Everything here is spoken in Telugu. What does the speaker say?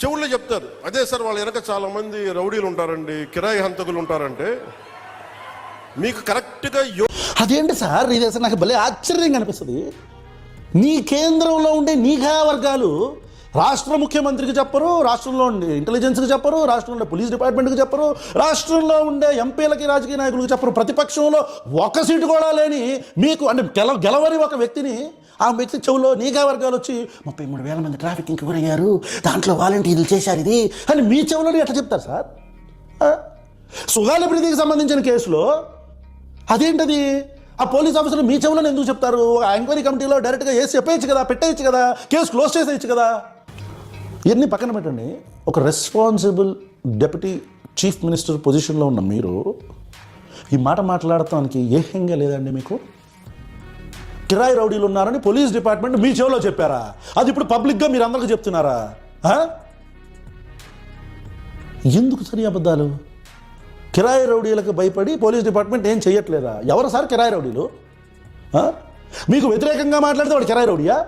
చెవుల్లో చెప్తారు. అదే సార్ వాళ్ళ వెనక చాలా మంది రౌడీలు ఉంటారండి కిరాయి హంతకులు ఉంటారంటే మీకు కరెక్ట్గా యో అదేంటి సార్? ఇది అసలు నాకు భలే ఆశ్చర్యంగా అనిపిస్తుంది. నీ కేంద్రంలో ఉండే నిఘా వర్గాలు రాష్ట్ర ముఖ్యమంత్రికి చెప్పరు రాష్ట్రంలో ఉండే ఇంటెలిజెన్స్కి చెప్పరు రాష్ట్రంలో ఉండే పోలీస్ డిపార్ట్మెంట్కి చెప్పరు రాష్ట్రంలో ఉండే ఎంపీలకి రాజకీయ నాయకులకు చెప్పరు. ప్రతిపక్షంలో ఒక సీటు కూడా లేని మీకు అంటే గెల గెలవని ఒక వ్యక్తిని ఆ వ్యక్తి చెవులో నీగా వర్గాలు వచ్చి ముప్పై మూడు వేల మంది ట్రాఫికింగ్కి గురయ్యారు దాంట్లో వాలంటీర్లు చేశారు ఇది అని మీ చెవులో ఎట్లా చెప్తారు సార్? ఆ? సుగాలి ప్రీతికి సంబంధించిన కేసులో అదేంటది? ఆ పోలీస్ ఆఫీసర్లు మీ చెవులను ఎందుకు చెప్తారు? ఆ ఎంక్వైరీ కమిటీలో డైరెక్ట్గా వేసి చెప్పేయచ్చు కదా పెట్టేయచ్చు కదా కేసు క్లోజ్ చేసేయచ్చు కదా. ఇవన్నీ పక్కన పెట్టండి. ఒక రెస్పాన్సిబుల్ డెప్యూటీ చీఫ్ మినిస్టర్ పొజిషన్లో ఉన్న మీరు ఈ మాట మాట్లాడటానికి ఏహ్యంగా లేదండి మీకు? కిరాయి రౌడీలు ఉన్నారని పోలీస్ డిపార్ట్మెంట్ మీ చెవిలో చెప్పారా? అది ఇప్పుడు పబ్లిక్గా మీరు అందరికీ చెప్తున్నారా? ఎందుకు సరి అబద్ధాలు? కిరాయి రౌడీలకు భయపడి పోలీస్ డిపార్ట్మెంట్ ఏం చేయట్లేదా ఎవరు సార్ కిరాయి రౌడీలు? మీకు వ్యతిరేకంగా మాట్లాడితే వాడు కిరాయి రౌడీయా?